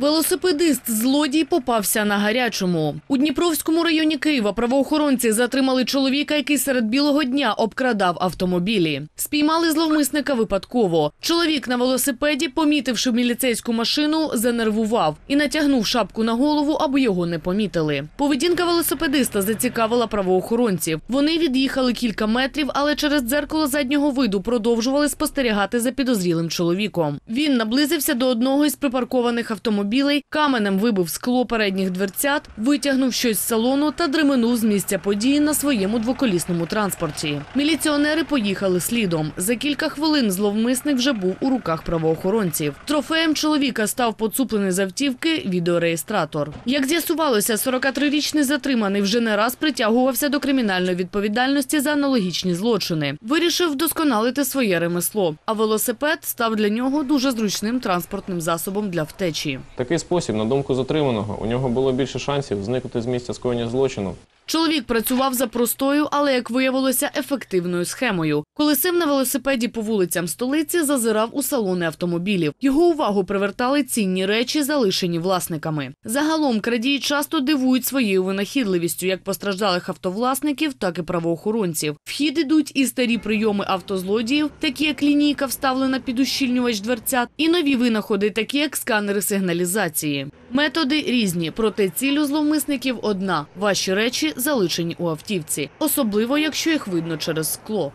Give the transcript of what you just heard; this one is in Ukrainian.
Велосипедист злодій попався на гарячому. У Дніпровському районі Києва правоохоронці затримали чоловіка, який серед білого дня обкрадав автомобілі. Спіймали зловмисника випадково. Чоловік на велосипеді, помітивши міліцейську машину, занервував і натягнув шапку на голову, аби його не помітили. Поведінка велосипедиста зацікавила правоохоронців. Вони від'їхали кілька метрів, але через дзеркало заднього виду продовжували спостерігати за підозрілим чоловіком. Він наблизився до одного із припаркованих автомобілей, каменем вибив скло передніх дверцят, витягнув щось з салону та дременув з місця події на своєму двоколісному транспорті. Міліціонери поїхали слідом. За кілька хвилин зловмисник вже був у руках правоохоронців. Трофеєм чоловіка став поцуплений з автівки відеореєстратор. Як з'ясувалося, 43-річний затриманий вже не раз притягувався до кримінальної відповідальності за аналогічні злочини. Вирішив вдосконалити своє ремесло, а велосипед став для нього дуже зручним транспортним засобом для втечі. Такий спосіб, на думку затриманого, у нього було більше шансів зникнути з місця скоєння злочину. Чоловік працював за простою, але як виявилося, ефективною схемою. Колесив на велосипеді по вулицям столиці, зазирав у салони автомобілів. Його увагу привертали цінні речі, залишені власниками. Загалом крадії часто дивують своєю винахідливістю як постраждалих автовласників, так і правоохоронців. В хід ідуть і старі прийоми автозлодіїв, такі як лінійка, вставлена під ущільнювач дверцят, і нові винаходи, такі як сканери сигналізації. Методи різні, проте ціль у зловмисників одна: ваші речі залишені у автівці, особливо якщо їх видно через скло.